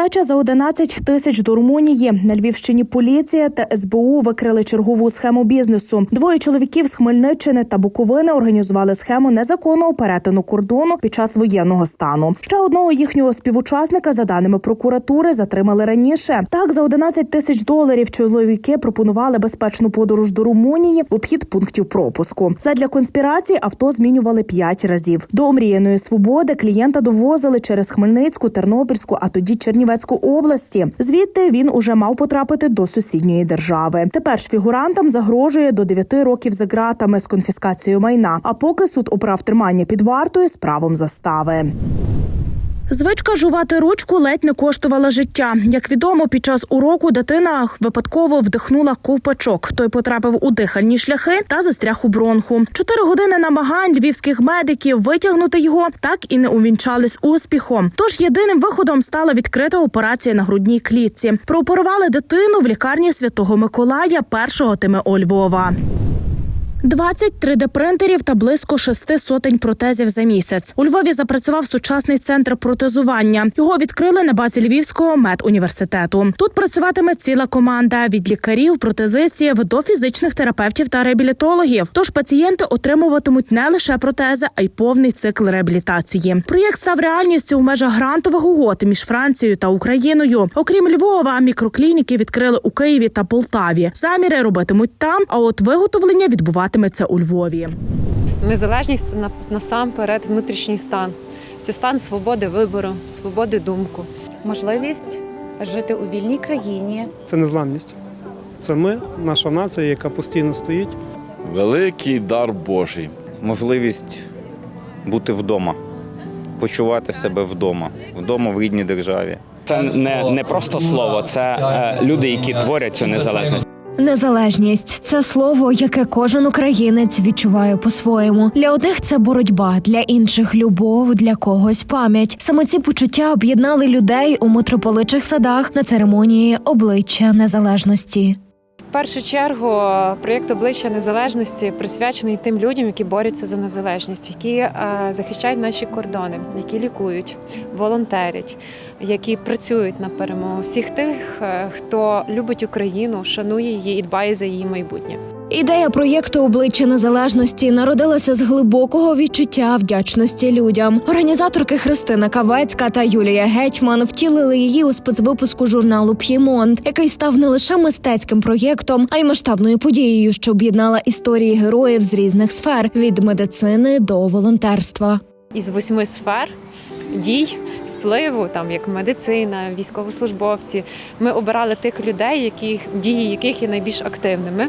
Втеча за 11 тисяч до Румунії. На Львівщині поліція та СБУ викрили чергову схему бізнесу. Двоє чоловіків з Хмельниччини та Буковини організували схему незаконного перетину кордону під час воєнного стану. Ще одного їхнього співучасника, за даними прокуратури, затримали раніше. Так, за 11 тисяч доларів чоловіки пропонували безпечну подорож до Румунії в обхід пунктів пропуску. Задля конспірації авто змінювали п'ять разів. До омріяної свободи клієнта довозили через Хмельницьку, Тернопільську, а тоді Чернівецьку області. Звідти він уже мав потрапити до сусідньої держави. Тепер ж фігурантам загрожує до 9 років за ґратами з конфіскацією майна. А поки суд обрав тримання під вартою з правом застави. Звичка жувати ручку ледь не коштувала життя. Як відомо, під час уроку дитина випадково вдихнула ковпачок. Той потрапив у дихальні шляхи та застряг у бронху. Чотири години намагань львівських медиків витягнути його так і не увінчались успіхом. Тож єдиним виходом стала відкрита операція на грудній клітці. Прооперували дитину в лікарні Святого Миколая першого ТМО Львова. 20 3D-принтерів та близько шести сотень протезів за місяць. У Львові запрацював сучасний центр протезування. Його відкрили на базі Львівського медуніверситету. Тут працюватиме ціла команда від лікарів, протезистів до фізичних терапевтів та реабілітологів. Тож пацієнти отримуватимуть не лише протези, а й повний цикл реабілітації. Проєкт став реальністю у межах грантових угод між Францією та Україною. Окрім Львова, мікроклініки відкрили у Києві та Полтаві. Заміри робитимуть там, а от виготовлення відбуватиметься у Львові. Незалежність це насамперед внутрішній стан. Це стан свободи вибору, свободи думку. можливість жити у вільній країні, Це незламність. Це ми, наша нація, яка постійно стоїть. Великий дар Божий. можливість бути вдома, почувати себе вдома, вдома в рідній державі. Це не, не просто слово, це е, люди, які творять цю незалежність. Незалежність це слово, яке кожен українець відчуває по-своєму. Для одних це боротьба, для інших любов, для когось пам'ять. Саме ці почуття об'єднали людей у митрополичих садах на церемонії обличчя незалежності. Першу чергу проєкт обличчя незалежності присвячений тим людям, які борються за незалежність, які е, захищають наші кордони, які лікують, волонтерять, які працюють на перемогу. Всіх тих, е, хто любить Україну, шанує її і дбає за її майбутнє. Ідея проєкту обличчя незалежності народилася з глибокого відчуття вдячності людям. Організаторки Христина Кавецька та Юлія Гетьман втілили її у спецвипуску журналу П'ємонт, який став не лише мистецьким проєктом, а й масштабною подією, що об'єднала історії героїв з різних сфер від медицини до волонтерства. Із восьми сфер дій. Впливу, там як медицина, військовослужбовці. Ми обирали тих людей, які дії яких є найбільш активними,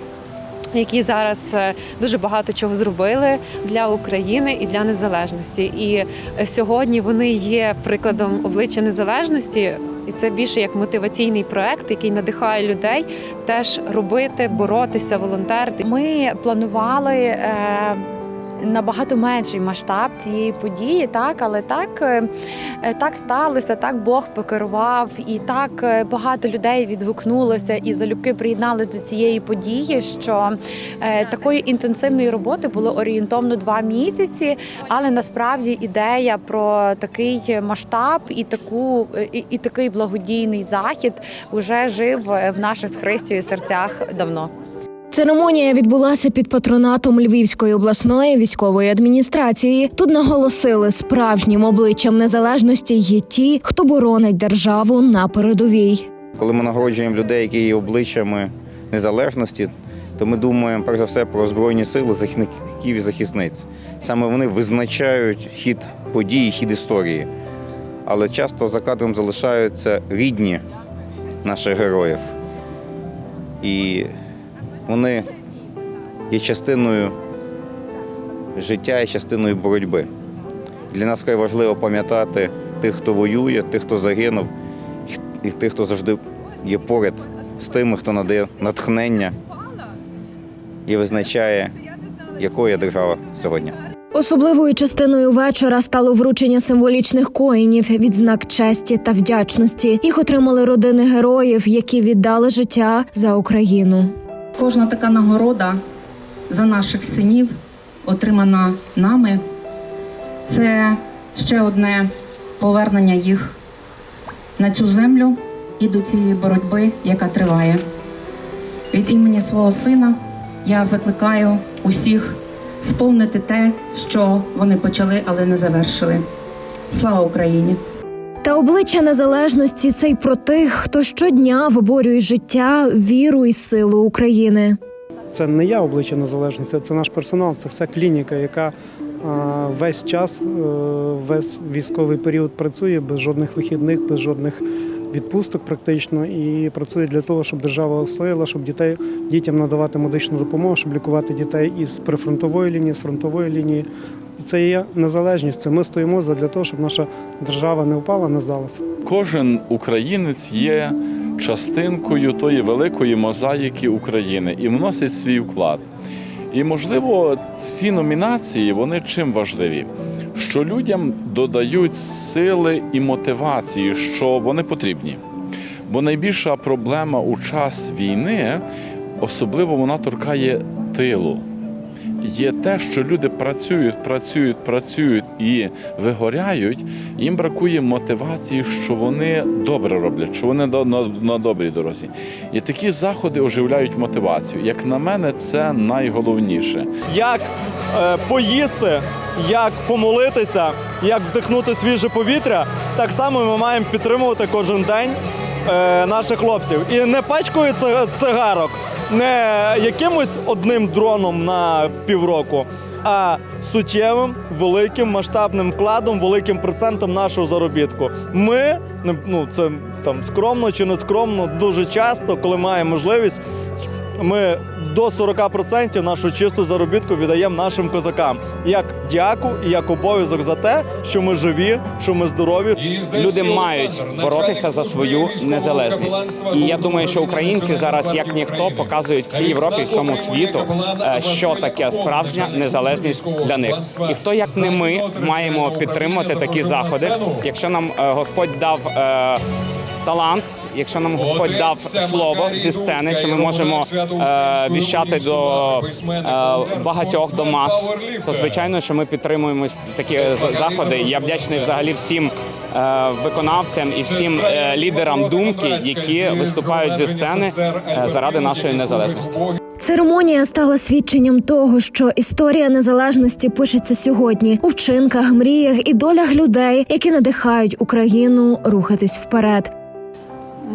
які зараз е, дуже багато чого зробили для України і для незалежності. І е, сьогодні вони є прикладом обличчя незалежності. І це більше як мотиваційний проект, який надихає людей теж робити, боротися, волонтерити. Ми планували. Е- Набагато менший масштаб цієї події, так але так, е, е, так сталося, так Бог покерував, і так е, багато людей відгукнулося і залюбки приєдналися до цієї події. Що такої інтенсивної роботи було орієнтовно два місяці, але насправді ідея про такий масштаб і таку і, і такий благодійний захід вже жив в наших з Христю серцях давно. Церемонія відбулася під патронатом Львівської обласної військової адміністрації. Тут наголосили, справжнім обличчям незалежності є ті, хто боронить державу на передовій. Коли ми нагороджуємо людей, які є обличчями незалежності, то ми думаємо перш за все про збройні сили захисників і захисниць. Саме вони визначають хід подій, хід історії. Але часто за кадром залишаються рідні наших героїв. І вони є частиною життя і частиною боротьби. Для нас вкрай важливо пам'ятати тих, хто воює, тих, хто загинув, і тих, хто завжди є поряд з тими, хто надає натхнення і визначає, якою є держава сьогодні. Особливою частиною вечора стало вручення символічних коїнів, відзнак честі та вдячності. Їх отримали родини героїв, які віддали життя за Україну. Кожна така нагорода за наших синів, отримана нами, це ще одне повернення їх на цю землю і до цієї боротьби, яка триває. Від імені свого сина я закликаю усіх сповнити те, що вони почали, але не завершили. Слава Україні! Та обличчя незалежності це й про тих, хто щодня виборює життя, віру і силу України. Це не я обличчя незалежності, це наш персонал, це вся клініка, яка весь час, е, весь військовий період працює без жодних вихідних, без жодних відпусток практично і працює для того, щоб держава устояла, щоб дітей дітям надавати медичну допомогу, щоб лікувати дітей із прифронтової лінії, з фронтової лінії. Це є незалежність. Це ми стоїмо для того, щоб наша держава не впала, не здалася. Кожен українець є частинкою тої великої мозаїки України і вносить свій вклад. І, можливо, ці номінації вони чим важливі? Що людям додають сили і мотивації, що вони потрібні. Бо найбільша проблема у час війни, особливо вона торкає тилу. Є те, що люди працюють, працюють, працюють і вигоряють. Їм бракує мотивації, що вони добре роблять, що вони на, добрій дорозі. І такі заходи оживляють мотивацію. Як на мене, це найголовніше. як е, поїсти, як помолитися, як вдихнути свіже повітря, так само ми маємо підтримувати кожен день наших хлопців. І не пачкою цигарок, не якимось одним дроном на півроку, а суттєвим, великим масштабним вкладом, великим процентом нашого заробітку. Ми ну це там скромно чи не скромно, дуже часто, коли маємо можливість, ми до 40% нашого чистого заробітку віддаємо нашим козакам як дяку і як обов'язок за те, що ми живі, що ми здорові. Люди мають боротися за свою незалежність. І я думаю, що українці зараз, як ніхто, показують всій Європі, всьому світу, е, що таке справжня незалежність для них. І хто як не ми маємо підтримувати такі заходи, якщо нам е, Господь дав. Е, Талант, якщо нам Господь дав слово зі сцени, що ми можемо е, віщати до е, багатьох до мас, то звичайно, що ми підтримуємо такі з- заходи. Я вдячний взагалі всім е, виконавцям і всім е, лідерам думки, які виступають зі сцени е, заради нашої незалежності. Церемонія стала свідченням того, що історія незалежності пишеться сьогодні у вчинках, мріях і долях людей, які надихають Україну рухатись вперед.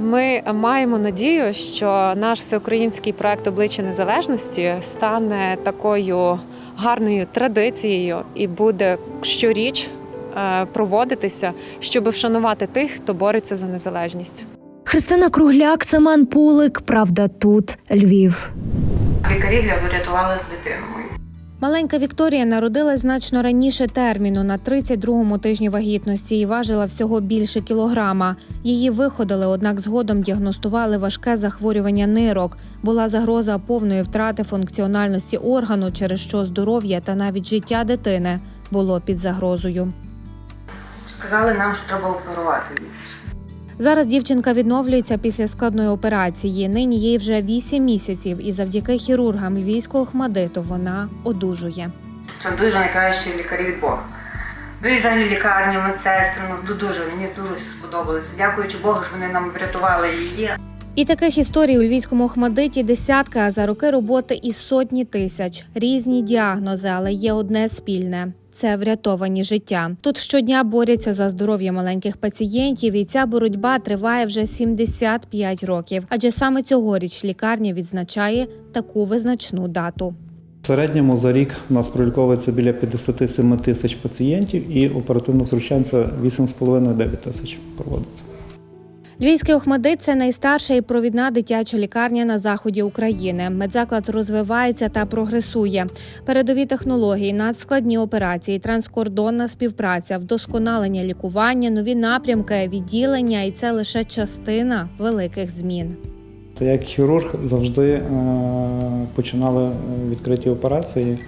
Ми маємо надію, що наш всеукраїнський проект обличчя незалежності стане такою гарною традицією і буде щоріч е, проводитися, щоб вшанувати тих, хто бореться за незалежність. Христина Кругляк, Семен Пулик. Правда, тут Львів. Лікарі для врятували дитину. Маленька Вікторія народилась значно раніше терміну на 32-му тижні вагітності і важила всього більше кілограма. Її виходили, однак згодом діагностували важке захворювання нирок. Була загроза повної втрати функціональності органу, через що здоров'я та навіть життя дитини було під загрозою. Сказали нам, що треба оперувати. Зараз дівчинка відновлюється після складної операції. Нині їй вже 8 місяців, і завдяки хірургам львівського хмадиту вона одужує. Це дуже найкращі лікарі Бога. Ну і взагалі лікарні, медсестри, ну дуже, мені дуже все сподобалося. Дякуючи Богу, що вони нам врятували її. І таких історій у львівському Охмадиті десятки, а за роки роботи і сотні тисяч. Різні діагнози, але є одне спільне. Це врятовані життя. Тут щодня борються за здоров'я маленьких пацієнтів, і ця боротьба триває вже 75 років. Адже саме цьогоріч лікарня відзначає таку визначну дату. В середньому за рік у нас проліковується біля 57 тисяч пацієнтів і оперативно втручань це 8,5-9 тисяч проводиться. Львівський Охмадит це найстарша і провідна дитяча лікарня на заході України. Медзаклад розвивається та прогресує. Передові технології, надскладні операції, транскордонна співпраця, вдосконалення лікування, нові напрямки, відділення, і це лише частина великих змін. Як хірург завжди е, починали відкриті операції,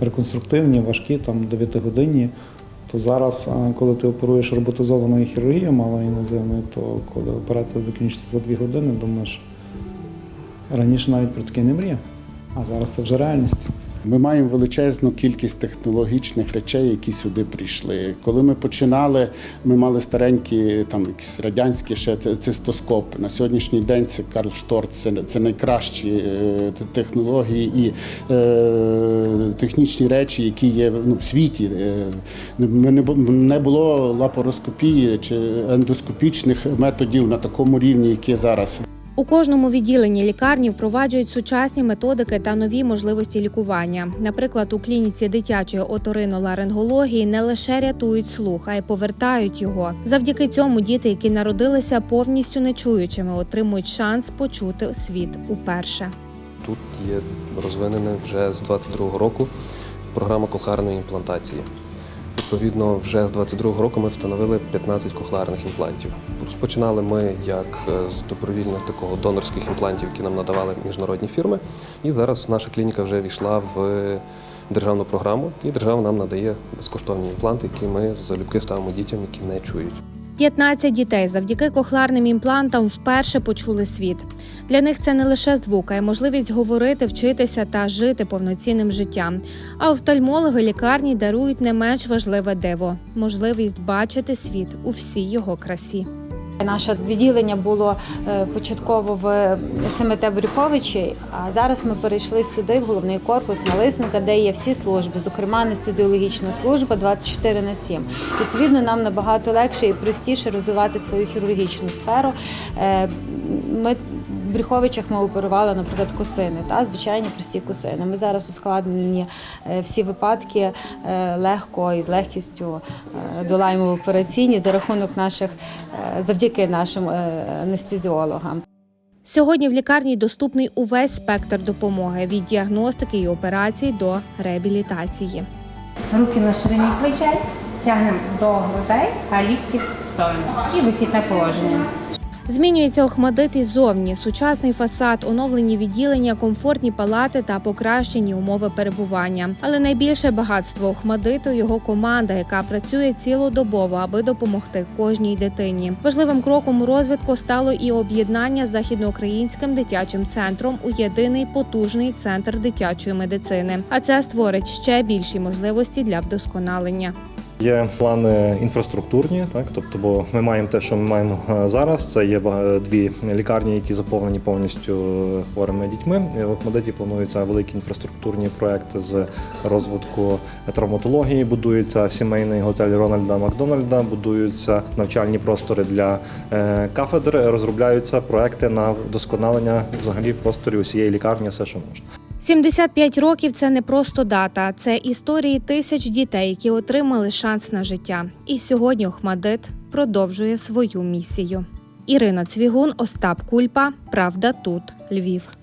реконструктивні, важкі, там 9-годинні. То зараз, е, коли ти оперуєш роботизованою хірургією малоінвазивною, то коли операція закінчиться за дві години, думаєш, раніше навіть про таке не мріяв, а зараз це вже реальність. Ми маємо величезну кількість технологічних речей, які сюди прийшли. Коли ми починали, ми мали старенькі, там якісь радянські ще цистоскопи. На сьогоднішній день це Карл Шторц, це, це найкращі е, технології і е, технічні речі, які є ну, в світі. Е, ми не, не було лапароскопії чи ендоскопічних методів на такому рівні, які зараз. У кожному відділенні лікарні впроваджують сучасні методики та нові можливості лікування. Наприклад, у клініці дитячої оториноларингології не лише рятують слух, а й повертають його. Завдяки цьому діти, які народилися повністю нечуючими, отримують шанс почути світ уперше. Тут є розвинена вже з 22-го року програма кохлеарної імплантації. Відповідно, вже з 22-го року ми встановили 15 кохлеарних імплантів. Розпочинали ми як е, з добровільних такого донорських імплантів, які нам надавали міжнародні фірми. І зараз наша клініка вже війшла в державну програму, і держава нам надає безкоштовні імпланти, які ми залюбки ставимо дітям, які не чують. 15 дітей завдяки кохлеарним імплантам вперше почули світ. Для них це не лише звук, а й можливість говорити, вчитися та жити повноцінним життям. А офтальмологи лікарні дарують не менш важливе диво можливість бачити світ у всій його красі. Наше відділення було е, початково в СМТ Брюховичі, а зараз ми перейшли сюди, в головний корпус на Лисенка, де є всі служби, зокрема анестезіологічна служба 24 на 7. Відповідно, нам набагато легше і простіше розвивати свою хірургічну сферу. Е, Ми в Брюховичах ми оперували, наприклад, косини, та звичайні прості косини. Ми зараз ускладнені е, всі випадки е, легко і з легкістю е, долаємо в операційні за рахунок наших завдяки нашим анестезіологам. Сьогодні в лікарні доступний увесь спектр допомоги від діагностики і операцій до реабілітації. Руки на ширині плечей, тягнемо до грудей, а лікті в сторону. І вихідне положення. Змінюється Охмадит зовні. Сучасний фасад, оновлені відділення, комфортні палати та покращені умови перебування. Але найбільше багатство Охмадиту його команда, яка працює цілодобово, аби допомогти кожній дитині. Важливим кроком у розвитку стало і об'єднання з західноукраїнським дитячим центром у єдиний потужний центр дитячої медицини. А це створить ще більші можливості для вдосконалення. Є плани інфраструктурні, так тобто, бо ми маємо те, що ми маємо е, зараз. Це є бага- дві лікарні, які заповнені повністю хворими дітьми. І В Охмадиті плануються великі інфраструктурні проекти з розвитку травматології. Будується сімейний готель Рональда Макдональда, будуються навчальні простори для е, кафедр, розробляються проекти на вдосконалення взагалі просторів усієї лікарні, все, що можна. 75 років це не просто дата, це історії тисяч дітей, які отримали шанс на життя. І сьогодні Охмадит продовжує свою місію. Ірина Цвігун, Остап Кульпа. Правда тут Львів.